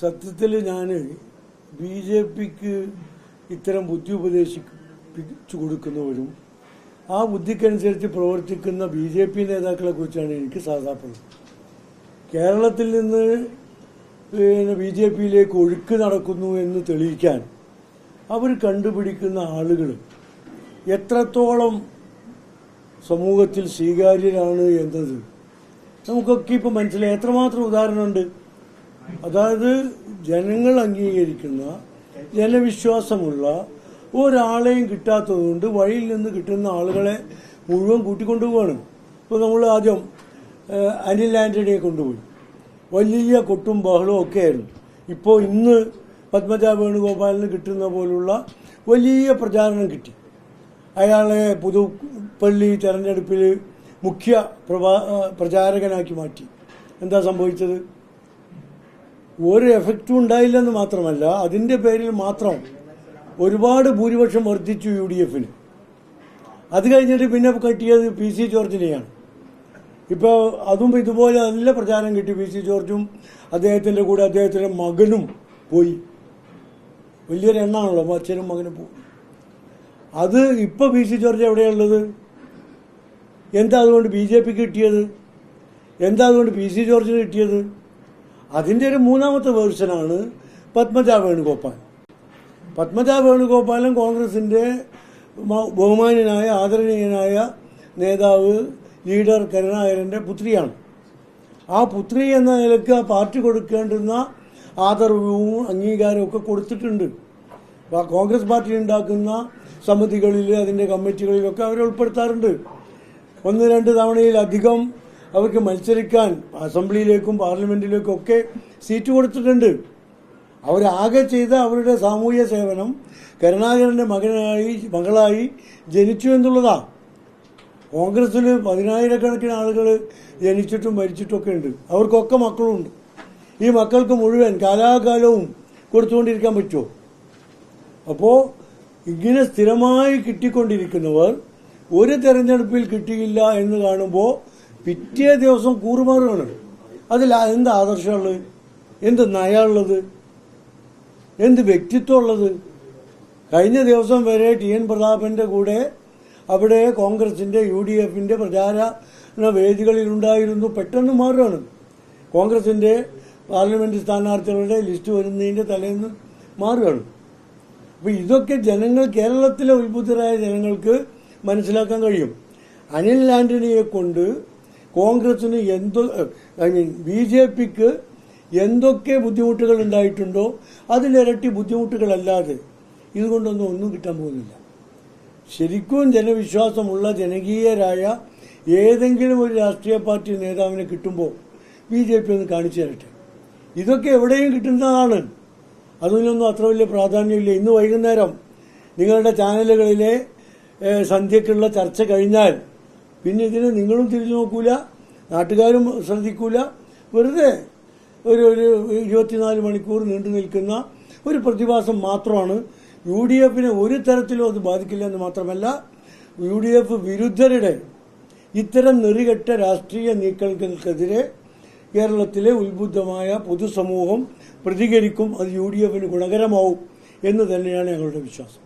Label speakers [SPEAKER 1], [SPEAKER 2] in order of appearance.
[SPEAKER 1] സത്യത്തിൽ ഞാൻ B J പിക്ക് ഇത്തരം ബുദ്ധി ഉപദേശിപ്പിച്ചു കൊടുക്കുന്നവരും ആ ബുദ്ധിക്കനുസരിച്ച് പ്രവർത്തിക്കുന്ന ബി ജെ പി നേതാക്കളെ കുറിച്ചാണ് എനിക്ക് സാധാരണ കേരളത്തിൽ നിന്ന് പിന്നെ ബി ജെ പിയിലേക്ക് ഒഴുക്ക് നടക്കുന്നു എന്ന് തെളിയിക്കാൻ അവർ കണ്ടുപിടിക്കുന്ന ആളുകൾ എത്രത്തോളം സമൂഹത്തിൽ സ്വീകാര്യരാണ് എന്നത് നമുക്കൊക്കെ ഇപ്പം മനസ്സിലായി. എത്രമാത്രം ഉദാഹരണമുണ്ട്? അതായത് ജനങ്ങൾ അംഗീകരിക്കുന്ന ജനവിശ്വാസമുള്ള ഒരാളെയും കിട്ടാത്തതുകൊണ്ട് വഴിയിൽ നിന്ന് കിട്ടുന്ന ആളുകളെ മുഴുവൻ കൂട്ടിക്കൊണ്ടുപോവാണ്. ഇപ്പോൾ നമ്മൾ ആദ്യം അനിൽ ആന്റണിയെ കൊണ്ടുപോയി. വലിയ കൊട്ടും ബഹളവും ഒക്കെ ആയിരുന്നു ഇപ്പോൾ ഇന്ന് പത്മജ വേണുഗോപാലിന് കിട്ടുന്ന പോലുള്ള വലിയ പ്രചാരണം കിട്ടി. അയാളെ പുതുപ്പള്ളി തെരഞ്ഞെടുപ്പിൽ മുഖ്യ പ്രചാരകനാക്കി മാറ്റി. എന്താ സംഭവിച്ചത്? ഒരു എഫക്റ്റും ഉണ്ടായില്ലെന്ന് മാത്രമല്ല അതിന്റെ പേരിൽ മാത്രം ഒരുപാട് ഭൂരിപക്ഷം വർദ്ധിച്ചു യു ഡി എഫിന് അത് കഴിഞ്ഞിട്ട് പിന്നെ കിട്ടിയത് പി സി ജോർജിനെയാണ്. ഇപ്പോൾ അതും ഇതുപോലെ നല്ല പ്രചാരം കിട്ടി പി സി ജോർജും അദ്ദേഹത്തിന്റെ കൂടെ അദ്ദേഹത്തിന്റെ മകനും പോയി. വലിയൊരു എണ്ണാണല്ലോ അച്ഛനും മകനും പോയി. അത് ഇപ്പോൾ പി സി ജോർജ് എവിടെയുള്ളത്? എന്താ അതുകൊണ്ട് ബി ജെ പിക്ക് കിട്ടിയത്? എന്താ അതുകൊണ്ട് പി സി ജോർജിന് കിട്ടിയത്? അതിന്റെ ഒരു മൂന്നാമത്തെ വേർഷനാണ് പത്മജ വേണുഗോപാൽ. പത്മജ വേണുഗോപാലും കോൺഗ്രസിന്റെ ബഹുമാനനായ ആദരണീയനായ നേതാവ് ലീഡർ കരുണാകരന്റെ പുത്രിയാണ്. ആ പുത്രി എന്ന നിലയ്ക്ക് ആ പാർട്ടി കൊടുക്കേണ്ടുന്ന ആദരവും അംഗീകാരവും ഒക്കെ കൊടുത്തിട്ടുണ്ട്. കോൺഗ്രസ് പാർട്ടി ഉണ്ടാക്കുന്ന സമിതികളിൽ അതിന്റെ കമ്മിറ്റികളിലൊക്കെ അവരെ ഉൾപ്പെടുത്താറുണ്ട്. ഒന്ന് രണ്ട് തവണയിലധികം അവർക്ക് മത്സരിക്കാൻ അസംബ്ലിയിലേക്കും പാർലമെന്റിലേക്കും ഒക്കെ സീറ്റ് കൊടുത്തിട്ടുണ്ട്. അവരാകെ ചെയ്ത അവരുടെ സാമൂഹ്യ സേവനം കരുണാകരന്റെ മകനായി മകളായി ജനിച്ചു എന്നുള്ളതാ. കോൺഗ്രസ്സിൽ പതിനായിരക്കണക്കിന് ആളുകൾ ജനിച്ചിട്ടും മരിച്ചിട്ടൊക്കെ ഉണ്ട്. അവർക്കൊക്കെ മക്കളുണ്ട്. ഈ മക്കൾക്ക് മുഴുവൻ കാലാകാലവും കൊടുത്തുകൊണ്ടിരിക്കാൻ പറ്റുമോ? അപ്പോൾ ഇങ്ങനെ സ്ഥിരമായി കിട്ടിക്കൊണ്ടിരിക്കുന്നവർ ഒരു തെരഞ്ഞെടുപ്പിൽ കിട്ടിയില്ല എന്ന് കാണുമ്പോൾ പിറ്റേ ദിവസം കൂറുമാറുകയാണ് അതിൽ എന്ത് ആദർശമുള്ളത് എന്ത് നയമുള്ളത് എന്ത് വ്യക്തിത്വം ഉള്ളത് കഴിഞ്ഞ ദിവസം വരെ ടി എൻ പ്രതാപന്റെ കൂടെ അവിടെ കോൺഗ്രസിന്റെ യു ഡി എഫിന്റെ പ്രചാരണ വേദികളിലുണ്ടായിരുന്നു പെട്ടെന്ന് മാറുകയാണ്. കോൺഗ്രസിന്റെ പാർലമെന്റ് സ്ഥാനാർത്ഥികളുടെ ലിസ്റ്റ് വരുന്നതിന്റെ തലേന്ന് മാറുകയാണ്. അപ്പൊ ഇതൊക്കെ ജനങ്ങൾ കേരളത്തിലെ ഉത്ബുദ്ധരായ ജനങ്ങൾക്ക് മനസ്സിലാക്കാൻ കഴിയും. അനിൽ ആന്റണിയെ കൊണ്ട് കോൺഗ്രസിന് എന്തോ ഐ മീൻ ബി ജെ പിക്ക് എന്തൊക്കെ ബുദ്ധിമുട്ടുകൾ ഉണ്ടായിട്ടുണ്ടോ അതിലിരട്ടി ബുദ്ധിമുട്ടുകളല്ലാതെ ഇതുകൊണ്ടൊന്നും ഒന്നും കിട്ടാൻ പോകുന്നില്ല. ശരിക്കും ജനവിശ്വാസമുള്ള ജനകീയരായ ഏതെങ്കിലും ഒരു രാഷ്ട്രീയ പാർട്ടി നേതാവിനെ കിട്ടുമ്പോൾ ബി ജെ പി ഒന്ന് കാണിച്ചു തരട്ടെ. ഇതൊക്കെ എവിടെയും കിട്ടുന്നതാണ്. അതിനൊന്നും അത്ര വലിയ പ്രാധാന്യമില്ല. ഇന്ന് വൈകുന്നേരം നിങ്ങളുടെ ചാനലുകളിലെ സന്ധ്യക്കുള്ള ചർച്ച കഴിഞ്ഞാൽ പിന്നെ ഇതിനെ നിങ്ങളും തിരിഞ്ഞു നോക്കൂല നാട്ടുകാരും ശ്രദ്ധിക്കൂല. വെറുതെ ഒരു ഒരു ഇരുപത്തിനാല് മണിക്കൂർ നീണ്ടു നിൽക്കുന്ന ഒരു പ്രതിഭാസം മാത്രമാണ് യു ഡി എഫിനെ ഒരു തരത്തിലും അത് ബാധിക്കില്ല എന്ന് മാത്രമല്ല യു ഡി എഫ് വിരുദ്ധരുടെ ഇത്തരം നെറികെട്ട രാഷ്ട്രീയ നീക്കങ്ങൾക്കെതിരെ കേരളത്തിലെ ഉത്ബുദ്ധമായ പൊതുസമൂഹം പ്രതികരിക്കും അത് യു ഡി എഫിന് ഗുണകരമാവും എന്ന് തന്നെയാണ് ഞങ്ങളുടെ വിശ്വാസം.